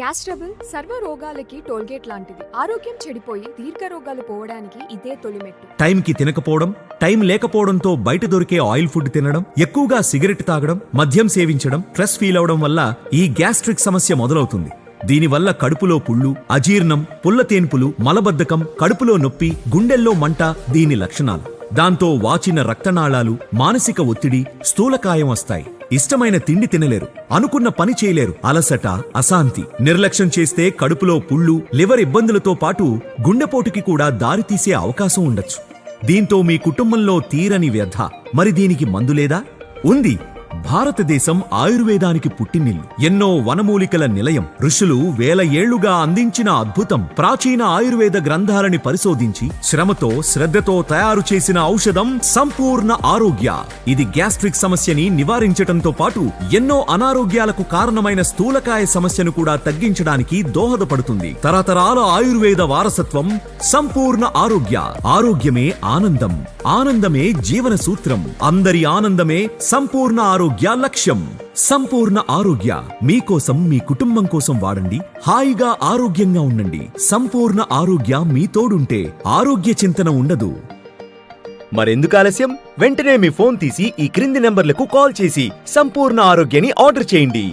Gas trouble సర్వ రోగాలకి tollgate లాంటిది. ఆరోగ్యం చెడిపోయి దీర్ఘ రోగాలు పోవడానికి ఇదే తొలిమెట్టు. టైంకి తినకపోవడం టైం లేకపోవడంతో బయట దొరికే ఆయిల్ ఫుడ్ తినడం ఎక్కువగా సిగరెట్ తాగడం మద్యం సేవించడం స్ట్రెస్ ఫీల్ అవడం వల్ల ఈ గ్యాస్ట్రిక్ సమస్య మొదలవుతుంది. దీనివల్ల కడుపులో పుళ్ళు అజీర్ణం పుల్ల తేన్పులు మలబద్ధకం కడుపులో నొప్పి గుండెల్లో మంట దీని లక్షణాలు. దాంతో వాచిన రక్తనాళాలు మానసిక ఒత్తిడి స్థూలకాయం వస్తాయి. ఇష్టమైన తిండి తినలేరు. అనుకున్న పని చేయలేరు. అలసట అశాంతి. నిర్లక్ష్యం చేస్తే కడుపులో పుళ్ళు లివర్ ఇబ్బందులతో పాటు గుండెపోటుకి కూడా దారితీసే అవకాశం ఉండొచ్చు. దీంతో మీ కుటుంబంలో తీరని వ్యధ. మరి దీనికి మందు లేదా? ఉంది. భారతదేశం ఆయుర్వేదానికి పుట్టినిల్లు. ఎన్నో వనమూలికల నిలయం. ఋషులు వేల ఏళ్ళుగా అందించిన అద్భుతం ప్రాచీన ఆయుర్వేద గ్రంథాలని పరిశోధించి శ్రమతో శ్రద్ధతో తయారు చేసిన ఔషధం సంపూర్ణ ఆరోగ్య. ఇది గ్యాస్ట్రిక్ సమస్యని నివారించటంతో పాటు ఎన్నో అనారోగ్యాలకు కారణమైన స్థూలకాయ సమస్యను కూడా తగ్గించడానికి దోహదపడుతుంది. తరతరాల ఆయుర్వేద వారసత్వం సంపూర్ణ ఆరోగ్య. ఆరోగ్యమే ఆనందం. ఆనందమే జీవన సూత్రం అందరి ఆనందమే సంపూర్ణ ఆరోగ్య లక్ష్యం. సంపూర్ణ ఆరోగ్య. మీకోసం మీ కుటుంబం కోసం వాడండి. హాయిగా ఆరోగ్యంగా ఉండండి. సంపూర్ణ ఆరోగ్య మీ తోడుంటే ఆరోగ్య చింతన ఉండదు. మరెందుకు ఆలస్యం? వెంటనే మీ ఫోన్ తీసి ఈ క్రింది నెంబర్లకు కాల్ చేసి సంపూర్ణ ఆరోగ్యాన్ని ఆర్డర్ చేయండి.